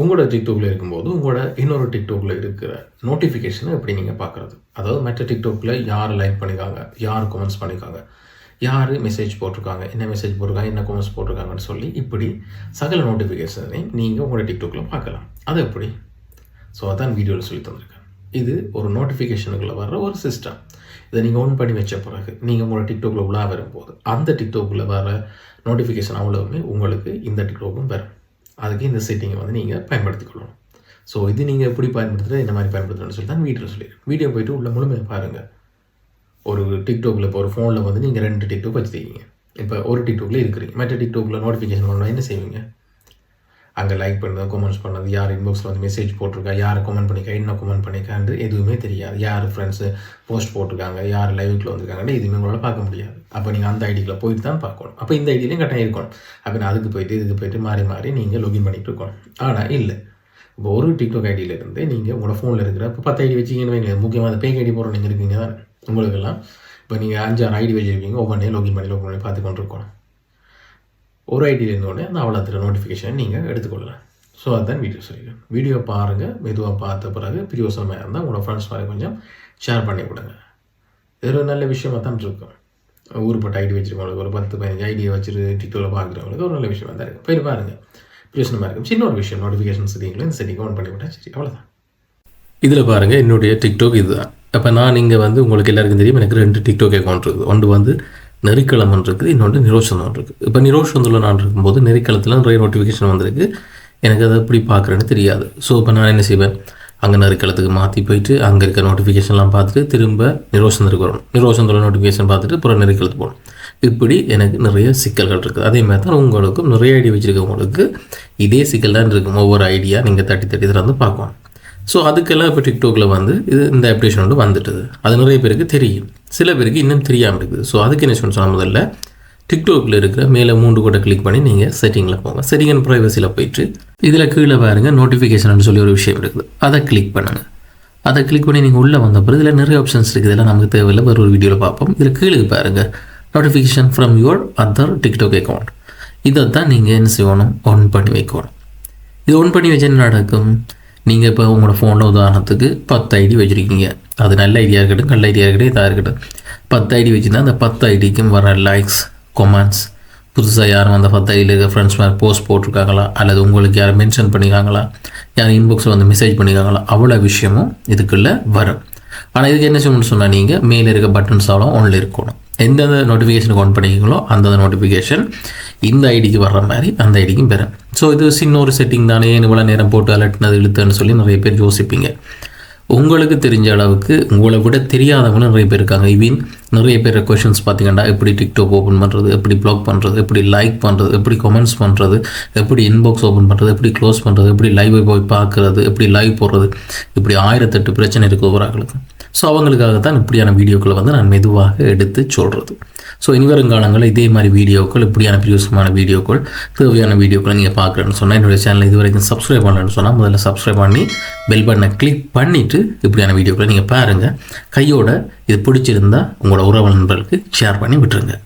உங்களோட டிக்டாக்ல இருக்கும்போது உங்களோட இன்னொரு டிக்டாக்ல இருக்கிற நோட்டிஃபிகேஷனை எப்படி நீங்கள் பார்க்குறது அதாவது மற்ற டிக்டாக்ல யார் லைக் பண்ணியிருக்காங்க யார் கமெண்ட்ஸ் பண்ணியிருக்காங்க யார் மெசேஜ் போட்டிருக்காங்க? என்ன மெசேஜ் போட்டிருக்காங்க? என்ன கமெண்ட்ஸ் போட்டிருக்காங்கன்னு சொல்லி இப்படி சகல நோட்டிஃபிகேஷனை நீங்கள் உங்களோட டிக்டாக்ல பார்க்கலாம். அது எப்படி? ஸோ அதான் வீடியோவில் சொல்லி தந்திருக்கேன். இது ஒரு நோட்டிஃபிகேஷனுக்குள்ள வர்ற ஒரு சிஸ்டம் இதை நீங்கள் ஆன் பண்ணி வச்ச பிறகு நீங்கள் உங்களோட டிக்டாக்ல உலா வரும்போது அந்த டிக்டாக்ல வர நோட்டிஃபிகேஷன் அவ்வளவுமே உங்களுக்கு இந்த டிக்டாக்கும் வரும். அதுக்கு இந்த செட்டிங்கை வந்து நீங்கள் பயன்படுத்திக் கொள்ளணும் ஸோ இது நீங்கள் எப்படி பயன்படுத்துகிறது இந்த மாதிரி பயன்படுத்தணும்னு சொல்லி தான் வீடியோ சொல்லிடுறேன் வீடியோ போயிட்டு உள்ள முழுமையாக பாருங்கள் ஒரு டிக்டாக்ல இப்போ ஒரு ஃபோனில் வந்து நீங்கள் ரெண்டு டிக்டாக் வச்சுருக்கீங்க. இப்போ ஒரு டிக்டாக்ல இருக்கிறீங்க. மற்ற டிக்டாக்ல நோட்டிஃபிகேஷன் பண்ணால் என்ன செய்வீங்க? அங்கே லைக் பண்ணது கமெண்ட்ஸ் பண்ணது யார் இன்பாக்ஸில் வந்து மெசேஜ் போட்டிருக்கா யார் கமெண்ட் பண்ணிக்கா என்ன கமெண்ட் பண்ணிக்கான்னு எதுவுமே தெரியாது. யார் ஃப்ரெண்ட்ஸு போஸ்ட் போட்டிருக்காங்க யார் லைவுக்கில் வந்திருக்காங்கன்னு எதுவுமே உங்களால் பார்க்க முடியாது. அப்போ நீங்கள் அந்த ஐடியில் போயிட்டு தான் பார்க்கணும். அப்போ இந்த ஐடியிலையும் கட்டாயம் இருக்கணும். அப்போ நான் அதுக்கு போயிட்டு இதுக்கு போயிட்டு மாறி மாறி நீங்கள் லொகின் பண்ணிட்டு இருக்கணும். ஆனால் இல்லை. இப்போ ஒரு டிக்டாக் ஐடியிலேருந்து நீங்கள் உங்களோட ஃபோனில் இருக்கிற இப்போ பத்து ஐடி வச்சிங்கன்னு வைங்க முக்கியமாக அந்த பேக் ஐடி போகிற நீங்கள் இருக்கீங்க தான்? உங்களுக்கெல்லாம் இப்போ நீங்கள் அஞ்சாறு ஐடி வச்சுருக்கீங்க ஒவ்வொன்றையும் லாகின் பண்ணி லோகின் பண்ணி பார்த்து கொண்டு இருக்கணும் ஒரு ஐடியில் இருந்தோடனே அந்த அவலத்தில் நோட்டிஃபிகேஷனை நீங்கள் எடுத்துக்கொள்ளலாம். ஸோ அதுதான் வீடியோ சொல்லிடுறேன் வீடியோ பாருங்கள் மெதுவாக பார்த்த பிறகு பிரியோசனமாக இருந்தால் உங்களோட ஃப்ரெண்ட்ஸ் மாதிரி கொஞ்சம் ஷேர் பண்ணி கொடுங்க. இது ஒரு நல்ல விஷயமாக தான் இருக்கும். ஊருப்பட்ட ஐடி வச்சுருக்கவங்களுக்கு ஒரு பத்து பதினஞ்சு ஐடியை வச்சுட்டு டிக்டோவில் பார்க்குறவங்களுக்கு ஒரு நல்ல விஷயமா தான் இருக்கும். போய் பாருங்கள் பிரியோசனமாக இருக்கும். சின்ன ஒரு விஷயம் நோட்டிஃபிகேஷன் சரிங்களா இந்த செட்டிங் ஆன் பண்ணி விட்டா சரி அவ்வளோதான் இதில் பாருங்கள் என்னுடைய டிக்டாக் இதுதான் அப்போ நான் இங்கே வந்து உங்களுக்கு எல்லாருக்கும் தெரியும் எனக்கு ரெண்டு டிக்டாக் அக்கௌண்ட் இருக்குது. ஒன்று வந்து நெறிக்களமன் இருக்குது இன்னொன்று நிரோஷந்தம் இருக்குது இப்போ நிரோஷந்தில் நான் இருக்கும்போது நெறிக்களத்தில் நிறைய நோட்டிஃபிகேஷன் வந்திருக்கு. எனக்கு அதை எப்படி பார்க்குறேன்னு தெரியாது. ஸோ இப்போ நான் என்ன செய்வேன்? அங்கே நெறிக்களத்துக்கு மாற்றி போயிட்டு அங்கே இருக்க நோட்டிஃபிகேஷன்லாம் பார்த்துட்டு திரும்ப நிரோஷந்தருக்கு வரணும். நிரோஷந்தில் நோட்டிஃபிகேஷன் பார்த்துட்டு அப்புறம் நெருக்களத்து போகணும். இப்படி எனக்கு நிறைய சிக்கல்கள் இருக்குது. அதே மாதிரி தான் உங்களுக்கும் நிறைய ஐடி வச்சுருக்கவங்களுக்கு இதே சிக்கல் தான் இருக்கும். ஒவ்வொரு ஐடியா நீங்கள் தட்டி தட்டி இதில் வந்து பார்க்கணும் ஸோ அதுக்கெல்லாம் இப்போ டிக்டாக்ல வந்து இது இந்த அப்டேஷன் வந்து வந்துட்டுது. அது நிறைய பேருக்கு தெரியும். சில பேருக்கு இன்னும் தெரியாமல் இருக்குது. ஸோ அதுக்கு என்ன சொன்னால் முதல்ல டிக்டாக்ல இருக்கிற மேலே மூன்று கூட கிளிக் பண்ணி நீங்கள் செட்டிங்கில் போங்க. செட்டிங் அண்ட் ப்ரைவசியில் போயிட்டு இதில் கீழே பாருங்க நோட்டிஃபிகேஷன் சொல்லி ஒரு விஷயம் இருக்குது. அதை கிளிக் பண்ணுங்கள் அதை கிளிக் பண்ணி நீங்கள் உள்ளே வந்த பிறகு இதில் நிறைய ஆப்ஷன்ஸ் இருக்குது. இதெல்லாம் நமக்கு தேவையில்லை. வேறு ஒரு வீடியோவில் பார்ப்போம். இதில் கீழே பாருங்கள் notification from your other TikTok account இதை தான் நீங்கள் என்ன செய்யணும்? ஆன் பண்ணி வைக்கணும். இது ஆன் பண்ணி வச்சு என்ன நடக்கும்? நீங்கள் இப்போ உங்களோட ஃபோனில் உதாரணத்துக்கு பத்து ஐடி வச்சுருக்கீங்க. அது நல்ல ஐடியா இருக்கட்டும் நல்ல ஐடியா இருக்கட்டும் இதாக இருக்கட்டும். பத்து ஐடி வச்சுருந்தா அந்த பத்து ஐடிக்கும் வர லைக்ஸ் கொமெண்ட்ஸ் புதுசாக யாரும் அந்த பத்து ஐடியில் இருக்க ஃப்ரெண்ட்ஸ் மாதிரி போஸ்ட் போட்டிருக்காங்களா? அல்லது உங்களுக்கு யாரும் மென்ஷன் பண்ணியிருக்காங்களா யாரும் இன்பாக்ஸில் வந்து மெசேஜ் பண்ணியிருக்காங்களா அவ்வளோ விஷயமும் இதுக்குள்ளே வரும். ஆனால் இதுக்கு என்ன செய்யணும்னு சொன்னால் நீங்கள் மேலே இருக்க பட்டன்ஸ் அவ்வளோ ஒன்றில் இருக்கணும். எந்தெந்த நோட்டிஃபிகேஷனுக்கு ஆன் பண்ணிக்கிங்களோ அந்தந்த நோட்டிஃபிகேஷன் இந்த ஐடிக்கு வர்ற மாதிரி அந்த ஐடிக்கும் பெறும். ஸோ இது சின்ன ஒரு செட்டிங் தானே இவ்வளோ நேரம் போட்டு அலட்டினது இழுத்துன்னு சொல்லி நிறைய பேர் யோசிப்பீங்க. உங்களுக்கு தெரிஞ்ச அளவுக்கு உங்களை விட தெரியாதவங்களும் நிறைய பேர் இருக்காங்க. ஈவின் நிறைய பேர் கொஷின்ஸ் பார்த்தீங்கன்னா எப்படி டிக்டாக் ஓப்பன் பண்ணுறது எப்படி ப்ளாக் பண்ணுறது எப்படி லைக் பண்ணுறது எப்படி கமெண்ட்ஸ் பண்ணுறது எப்படி இன்பாக்ஸ் ஓப்பன் பண்ணுறது எப்படி க்ளோஸ் பண்ணுறது எப்படி லைவ் போய் பார்க்குறது எப்படி லைவ் போடுறது இப்படி ஆயிரத்தெட்டு பிரச்சனை இருக்குது ஒவ்வொரு ஆளுக்கும். ஸோ அவங்களுக்காக தான் இப்படியான வீடியோக்களை வந்து நான் மெதுவாக எடுத்து சொல்கிறது ஸோ இனி வருங்காலங்களில் இதே மாதிரி வீடியோக்கள் இப்படியான பிரியோசமான வீடியோக்கள் தேவையான வீடியோக்களை நீங்கள் பார்க்குறேன்னு சொன்னால் என்னுடைய சேனல் இது வரைக்கும் சப்ஸ்கிரைப் பண்ணலன்னு சொன்னால் முதல்ல சப்ஸ்கிரைப் பண்ணி பெல் பட்டனை கிளிக் பண்ணிவிட்டு இப்படியான வீடியோக்களை நீங்கள் பாருங்கள் கையோட இது பிடிச்சிருந்தா உங்களோட உறவு நண்பர்களுக்கு ஷேர் பண்ணி விட்டுருங்க.